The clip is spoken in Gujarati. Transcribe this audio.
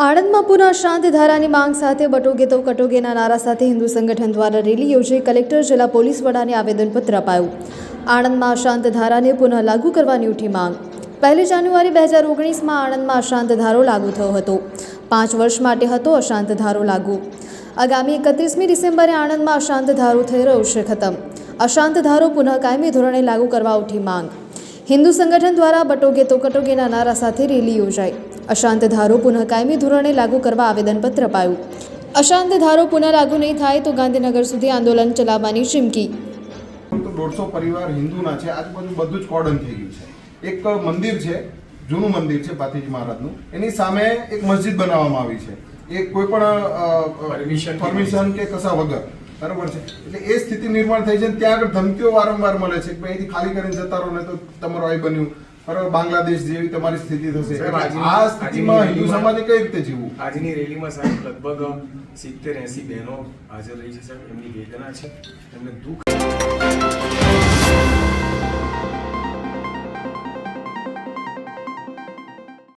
આણંદમાં પુનઃ શાંત ધારાની માંગ સાથે બટોગે તો કટોગેના નારા સાથે હિન્દુ સંગઠન દ્વારા રેલી યોજી કલેક્ટર જિલ્લા પોલીસ વડાને આવેદનપત્ર અપાયું. આણંદમાં શાંત ધારાને પુનઃ લાગુ કરવાની ઉઠી માંગ. પહેલી જાન્યુઆરી બે હજાર ઓગણીસમાં આણંદમાં અશાંત ધારો લાગુ થયો હતો. પાંચ વર્ષ માટે હતો અશાંત ધારો લાગુ. આગામી એકત્રીસમી ડિસેમ્બરે આણંદમાં અશાંત ધારો થઈ રહ્યો છે ખતમ. અશાંત ધારો પુનઃ કાયમી ધોરણે લાગુ કરવા ઉઠી માંગ. હિન્દુ સંગઠન દ્વારા બટોગે તો કટોગેના નારા સાથે રેલી યોજાઈ. અશાંત ધારો પુનઃ કાયમી ધોરણે લાગુ કરવા આવેદનપત્ર અપાયું. અશાંત ધારો પુનઃ લાગુ નહીં થાય તો ગાંધીનગર સુધી આંદોલન ચલાવવાની ચીમકી. તો દોઢસો પરિવાર હિન્દુના છે. આજુબાજુ બધું જ કોર્ડન થઈ ગયું છે. એક મંદિર છે જૂનું મંદિર છે પાથીજી મહારાજનું. એની સામે એક મસ્જિદ બનાવવામાં આવી છે. એ કોઈ પણ પરમિશન કે કશા વગર. બરાબર છે? એટલે એ સ્થિતિ નિર્માણ થઈ છે અને ત્યાં આગળ ધમકીઓ વારંવાર મળે છે કે અહીંથી ખાલી કરીને જતા રહો ને તો તમારું આય બન્યું. બરાબર બાંગ્લાદેશ જેવી તમારી સ્થિતિ થશે. આ સ્થિતિમાં હિન્દુ સમાજે કઈ રીતે જીવવું? આજની રેલીમાં સાહેબ લગભગ સિત્તેર એસી બહેનો હાજર રહી છે સાહેબ. એમની વેદના છે. એમને દુઃખ